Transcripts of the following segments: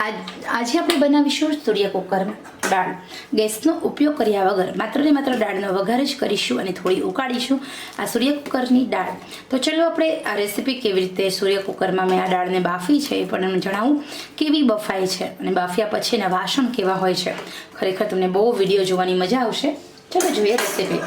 આજ આપણે બનાવીશું સૂર્ય કુકર. દાળ. ગેસનો ઉપયોગ કર્યા વગર, માત્ર ને માત્ર દાળનો વઘાર જ કરીશું અને થોડી ઉકાળીશું આ સૂર્ય કુકરની દાળ. તો ચલો આપણે આ રેસીપી કેવી રીતે સૂર્ય કુકરમાં મેં આ દાળને બાફી છે એ પણ એમને જણાવું. કેવી બફાય છે અને બાફ્યા પછીના વાસણ કેવા હોય છે. ખરેખર તમને બહુ વીડિયો જોવાની મજા આવશે. ચલો જોઈએ રેસીપી.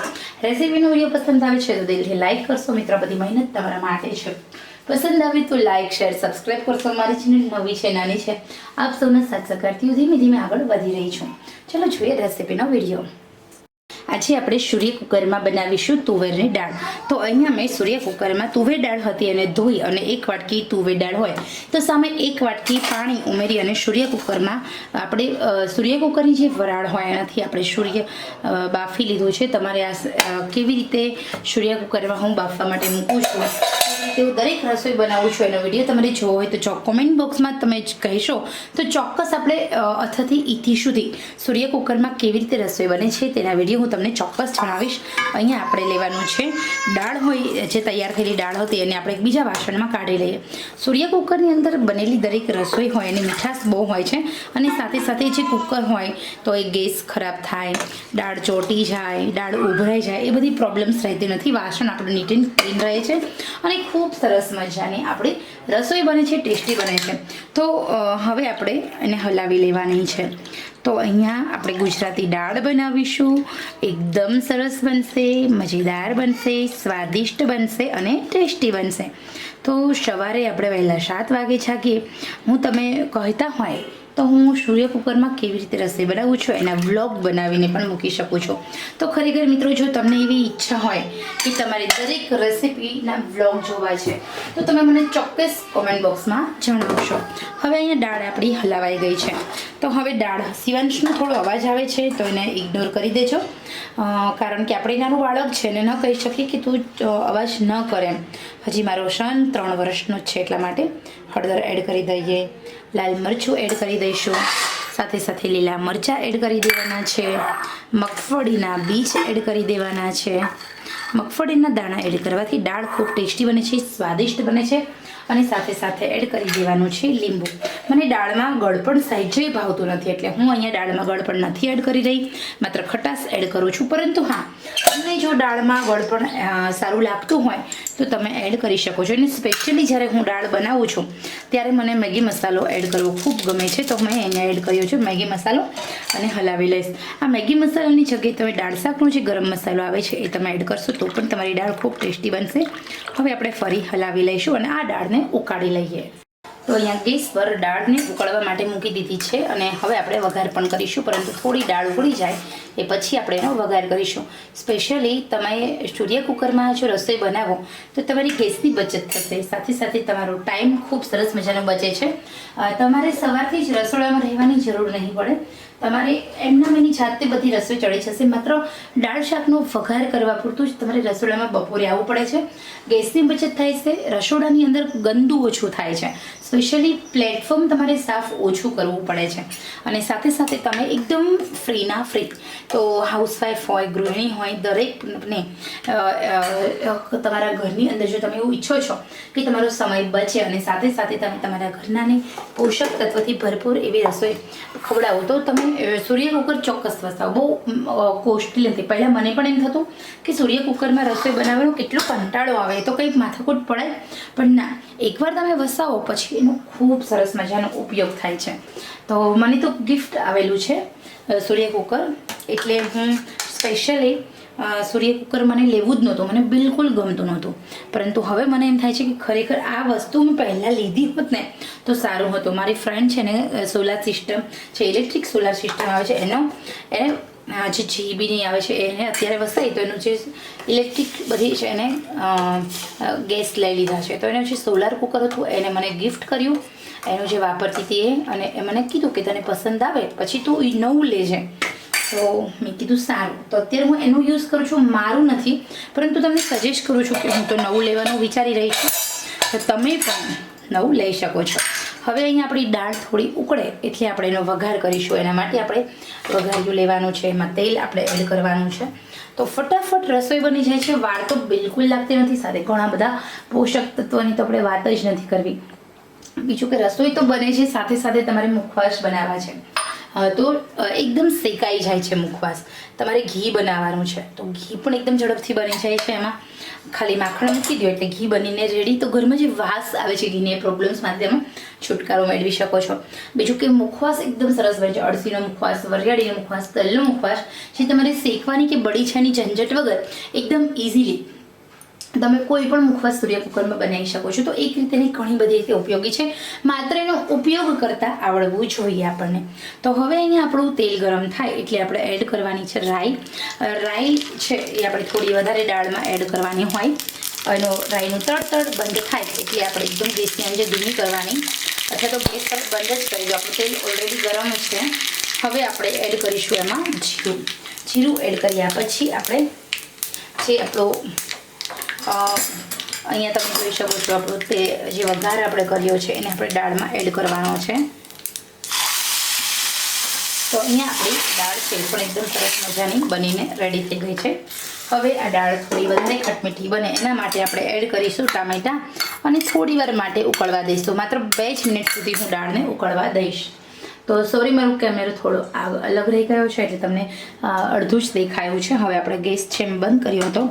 રેસીપીનો વીડિયો પસંદ આવે છે તો દિલથી લાઈક કરશો. મિત્ર બધી મહેનત તમારા માટે છે. પસંદ આવે તો લાઇક શેર સબસ્ક્રાઈબ કરશો. મારી ચેનલ નવી છે, નાની છે. આપ સૌના સાથ સહકારથી ધીમે ધીમે આગળ વધી રહી છું. ચલો જોઈએ રેસીપીનો વીડિયો આજે આપણે સૂર્ય કુકરમાં બનાવીશું તુવેરની દાળ. તો અહીંયા મેં સૂર્ય કુકરમાં તુવેર દાળ હતી અને ધોઈ અને એક વાટકી તુવેર દાળ હોય. તો સામે એક વાટકી પાણી ઉમેરી અને સૂર્ય કુકરમાં આપણે સૂર્ય કુકરની જે વરાળ હોય, એનાથી આપણે સૂર્ય બાફી લીધું છે. તમારે આ કેવી રીતે સૂર્ય કુકરમાં હું બાફવા માટે મૂકું છું? તેવું દરેક રસોઈ બનાવું છું એનો વીડિયો તમારે જોવો હોય તો ચોક કોમેન્ટ બોક્સમાં તમે કહેશો. તો ચોક્કસ આપણે અથથી ઈથી સુધી સૂર્ય કુકરમાં કેવી રીતે રસોઈ બને છે તેના વીડિયો હું તમને ચોક્કસ જણાવીશ. અહીંયા આપણે લેવાનું છે દાળ હોય, જે તૈયાર થયેલી દાળ હતી એને આપણે એક બીજા વાસણમાં કાઢી લઈએ. સૂર્ય કુકરની અંદર બનેલી દરેક રસોઈ હોય એની મીઠાશ બહુ હોય છે અને સાથે સાથે જે કુકર હોય તો એ ગેસ ખરાબ થાય, દાળ ચોટી જાય, દાળ ઉભરાઈ જાય, એ બધી પ્રોબ્લેમ્સ રહેતી નથી. વાસણ આપણું નીટ એન્ડ ક્લીન રહે છે અને ખૂબ સરસ મજાની આપણી રસોઈ બને છે, ટેસ્ટી બને છે. તો હવે આપણે એને હલાવી લેવાની છે. તો અહીંયા આપણે ગુજરાતી દાળ બનાવીશું. એકદમ સરસ બનશે, મજેદાર બનશે, સ્વાદિષ્ટ બનશે અને ટેસ્ટી બનશે. તો સવારે આપણે વહેલા સાત વાગે જાગીએ. હું તમે કહેતા હોય તો હું સૂર્ય કુકરમાં કેવી રીતે રસોઈ બનાવું છું એના વ્લોગ બનાવીને પણ મૂકી શકું છું. તો ખરેખર મિત્રો, જો તમને એવી ઈચ્છા હોય કે તમારી દરેક રેસીપીના વ્લોગ જોવા છે, તો તમે મને ચોક્કસ કોમેન્ટ બોક્સમાં જણાવશો. હવે અહીંયા દાળ આપણી હલાવાઈ ગઈ છે. તો હવે દાળ શિવાંશનો થોડો અવાજ આવે છે, તો એને ઇગ્નોર કરી દેજો. કારણ કે આપણે નાનું બાળક છે ને, ન કહી શકીએ કે તું અવાજ ન કરે. એમ હજી મારો સન ત્રણ વર્ષનો છે, એટલા માટે હળદર એડ કરી દઈએ. લાલ મરચું એડ કરી દઈશું. સાથે સાથે લીલા મરચાં એડ કરી દેવાના છે. મગફળીના બીજ એડ કરી દેવાના છે. મગફળીના દાણા એડ કરવાથી દાળ ખૂબ ટેસ્ટી બને છે, સ્વાદિષ્ટ બને છે અને સાથે સાથે એડ કરી દેવાનું છે લીંબુ. મને દાળમાં ગળપણ સહેજે ભાવતું નથી એટલે હું અહીંયા દાળમાં ગળપણ નથી એડ કરી રહી. માત્ર ખટાશ એડ કરું છું. પરંતુ હા, તમને જો દાળમાં ગળપણ સારું લાગતું હોય તો તમે એડ કરી શકો છો. અને સ્પેશિયલી જ્યારે હું દાળ બનાવું છું, ત્યારે મને મેગી મસાલો એડ કરવો ખૂબ ગમે છે. તો મેં અહીંયા એડ કર્યો છે, મેગી મસાલો અને હલાવી લઈશ. આ મેગી મસાલાની જગ્યાએ તમે દાળ શાકનો જે ગરમ મસાલો આવે છે, એ તમે એડ કરશો તો પણ તમારી દાળ ખૂબ ટેસ્ટી બનશે. હવે આપણે ફરી હલાવી લઈશું અને આ દાળને ઉકાળી લઈએ. તો અહીંયા ગેસ પર દાળને ઉકળવા માટે મૂકી દીધી છે અને હવે આપણે વઘાર પણ કરીશું, પરંતુ થોડી દાળ ઉકળી જાય એ પછી આપણે એનો વઘાર કરીશું. સ્પેશિયલી તમે સૂર્ય કુકરમાં જો રસોઈ બનાવો, તો તમારી ગેસની બચત થશે. સાથે સાથે તમારો ટાઈમ ખૂબ સરસ મજાનો બચે છે. તમારે સવારથી જ રસોડામાં રહેવાની જરૂર નહીં પડે. તમારે એમના એની જાતે બધી રસોઈ ચડી જશે માત્ર દાળ શાકનો વઘાર કરવા પૂરતું જ તમારે રસોડામાં બપોરે આવવું પડે છે. ગેસની બચત થાય છે. રસોડાની અંદર ગંદુ ઓછું થાય છે. સ્પેશિયલી પ્લેટફોર્મ તમારે સાફ ઓછું કરવું પડે છે. અને સાથે સાથે તમે એકદમ ફ્રીના ફ્રી તો હાઉસવાઈફ હોય, ગૃહિણી હોય દરેકને તમારા ઘરની અંદર જો તમે એવું ઈચ્છો છો કે તમારો સમય બચે અને સાથે સાથે તમે તમારા ઘરનાને પોષક તત્વથી ભરપૂર એવી રસોઈ ખવડાવો, તો તમે અ, સૂર્ય કુકર ચોક્કસ વસાવો. બહુ કોસ્ટલી હતી પહેલાં મને પણ એમ થતું કે સૂર્ય કુકરમાં રસોઈ બનાવવાનો કેટલો કંટાળો આવે. તો કંઈક માથાકૂટ પડે પણ ના એકવાર તમે વસાવો પછી એનો ખૂબ સરસ મજાનો ઉપયોગ થાય છે. તો મને તો ગિફ્ટ આવેલું છે સૂર્ય કુકર. એટલે હું સ્પેશિયલી સૂર્ય કુકર મને લેવું જ નહોતું, મને બિલકુલ ગમતું નહોતું. પરંતુ હવે મને એમ થાય છે કે ખરેખર આ વસ્તુ મેં પહેલાં લીધી હોત ને, તો સારું હતું. મારી ફ્રેન્ડ છે ને સોલાર સિસ્ટમ છે ઇલેક્ટ્રિક સોલાર સિસ્ટમ આવે છે, એનો, એને જે જીબીની આવે છે, એને અત્યારે વસાઈ, તો એનું જે ઇલેક્ટ્રિક બધી છે એને ગેસ લઈ લીધા છે. તો એનું જે સોલાર કુકર હતું, એને મને ગિફ્ટ કર્યું. એનું જે વાપરતી હતી એ, અને એ મને કીધું કે તને પસંદ આવે, પછી તું નવું લેજે. તો મેં કીધું, સારું. તો અત્યારે હું એનું યુઝ કરું છું, મારું નથી, પરંતુ તમને સજેસ્ટ કરું છું કે હું તો નવું લેવાનું વિચારી રહી છું. તો તમે પણ નવું લઈ શકો છો. હવે અહીંયા આપણી દાળ થોડી ઉકળે, એટલે આપણે એનો વઘાર કરીશું. એના માટે આપણે વઘાર્યું લેવાનું છે, એમાં તેલ આપણે એડ કરવાનું છે. તો ફટાફટ રસોઈ બની જાય છે. વાર તો બિલકુલ લાગતી નથી, સાથે ઘણા બધા પોષક તત્વોની તો આપણે વાત જ નથી કરવી. બીજું કે રસોઈ તો બને છે, સાથે સાથે તમારે મુખવાસ બનાવવા છે. તો એકદમ શેકાઈ જાય છે મુખવાસ. તમારે ઘી બનાવવાનું છે. તો ઘી પણ એકદમ ઝડપથી બની જાય છે એમાં. ખાલી માખણ મૂકી દો એટલે ઘી બનીને રેડી તો ઘરમાં જે વાસ આવે છે ઘીને પ્રોબ્લેમ્સમાં તેમાં છુટકારો મેળવી શકો છો. બીજું કે મુખવાસ એકદમ સરસ બને છે. અળસીનો મુખવાસ, વરિયાળીનો મુખવાસ, તલનો મુખવાસ, જે તમારે શેકવાની કે બળી છાની ઝંઝટ વગર એકદમ ઇઝીલી તમે કોઈ પણ મુખવાસ સૂર્ય કુકરમાં બનાવી શકો છો, તો એક રીતેની ઘણી બધી રીતે ઉપયોગી છે. માત્ર એનો ઉપયોગ કરતાં આવડવું જોઈએ આપણને. તો હવે અહીંયા આપણું તેલ ગરમ થાય એટલે આપણે એડ કરવાની છે રાઈ. રાઈ છે એ આપણે થોડી વધારે દાળમાં એડ કરવાની હોય. એનો રાઈનું તડતડ બંધ થાય એટલે આપણે એકદમ ગેસની અંદર ધીમી કરવાની. અથવા તો ગેસ પર બંધ જ કરી દો, આપણું તેલ ઓલરેડી ગરમ છે. હવે આપણે એડ કરીશું એમાં જીરું. જીરું એડ કર્યા પછી આપણે જે આપણો અહીંયા તમે જોઈ શકો છો આપણો તે જે વઘાર આપણે કર્યો છે, એને આપણે દાળમાં એડ કરવાનો છે. તો અહીંયા આપણી દાળ છે પણ એકદમ સરસ મજાની બનીને રેડી થઈ ગઈ છે. હવે આ દાળ થોડી વધારે ખટમીઠી બને એના માટે આપણે એડ કરીશું ટામેટાં અને થોડી વાર માટે ઉકળવા દઈશું. માત્ર બે જ મિનિટ સુધી હું દાળને ઉકળવા દઈશ. તો સોરી મારું કેમેરો થોડો અલગ રહી ગયો છે એટલે તમને અડધું જ દેખાયું છે. હવે આપણે ગેસ છે એમ બંધ કર્યો હતો.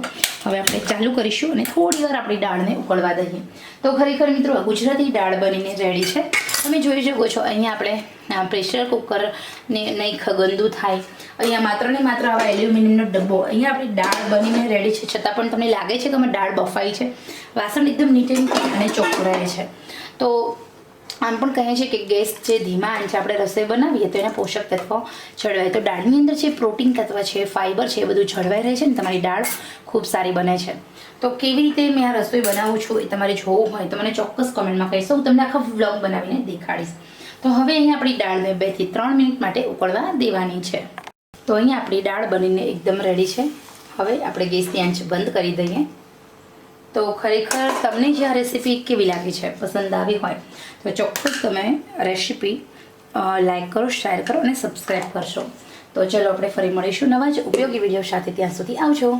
હવે આપણે ચાલુ કરીશું અને થોડી વાર આપણી દાળને ઉકળવા દઈએ. તો ખરેખર મિત્રો ગુજરાતી દાળ બનીને રેડી છે. તમે જોઈ શકો છો, અહીંયા આપણે પ્રેશર કુકરને નહીં ગંદુ થાય. અહીંયા માત્ર ને માત્ર આવા એલ્યુમિનિયમનો ડબ્બો. અહીંયા આપણી દાળ બનીને રેડી છે. છતાં પણ તમને લાગે છે કે અમે દાળ બફાઈ છે. વાસણ એકદમ નીટ અને ચોખ્ખું રહે છે. તો આમ પણ કહે છે કે ગેસ જે ધીમા આંચે આપણે રસોઈ બનાવીએ તો એના પોષક તત્વો જળવાય. તો દાળની અંદર જે પ્રોટીન તત્વ છે ફાઇબર છે, એ બધું જળવાઈ રહે છે ને તમારી દાળ ખૂબ સારી બને છે. તો કેવી રીતે મેં આ રસોઈ બનાવું છું એ તમારે જોવું હોય તો મને ચોક્કસ કોમેન્ટમાં કહીશ. હું તમને આખા વ્લોગ બનાવીને દેખાડીશ. તો હવે અહીંયા આપણી દાળને બેથી ત્રણ મિનિટ માટે ઉકળવા દેવાની છે. તો અહીંયા આપણી દાળ બનીને એકદમ રેડી છે. હવે આપણે ગેસની આંચ બંધ કરી દઈએ. તો ખરેખર તમને જે આ રેસીપી કેવી લાગી છે, પસંદ આવી હોય, તો ચોક્કસ તમે રેસીપી લાઈક કરો શેર કરો અને સબસ્ક્રાઈબ કરશો. તો ચલો આપણે ફરી મળીશું નવા જ ઉપયોગી વીડિયો સાથે. ત્યાં સુધી આવજો.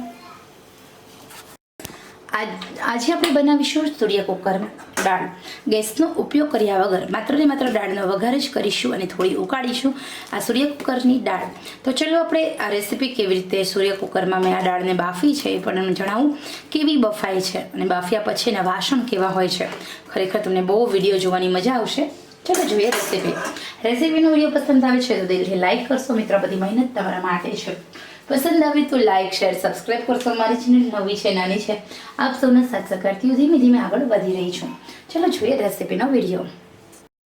આજ- આપણે બનાવીશું સૂર્ય કુકરમાં દાળ. ગેસનો ઉપયોગ કર્યા વગર, માત્ર ને માત્ર દાળનો વઘાર જ કરીશું અને થોડી ઉકાળીશું આ સૂર્ય કુકરની દાળ. તો ચલો આપણે આ રેસીપી કેવી રીતે સૂર્ય કુકરમાં મેં આ દાળને બાફી છે એ પણ એમ જણાવું. કેવી બફાય છે અને બાફ્યા પછી એના વાસણ કેવા હોય છે. ખરેખર તમને બહુ વીડિયો જોવાની મજા આવશે. ચલો જોઈએ રેસીપી. રેસીપીનો વીડિયો પસંદ આવે છે તો દિલથી લાઈક કરશો. મિત્ર બધી મહેનત તમારા માટે છે. પસંદ આવે તો લાઈક શેર સબસ્ક્રાઈબ કરશો. મારી ચેનલ નવી છે, નાની છે. આપ સૌના સાથ સહકારથી ધીમે ધીમે આગળ વધી રહી છું. ચલો, જોઈએ રેસીપીનો વીડિયો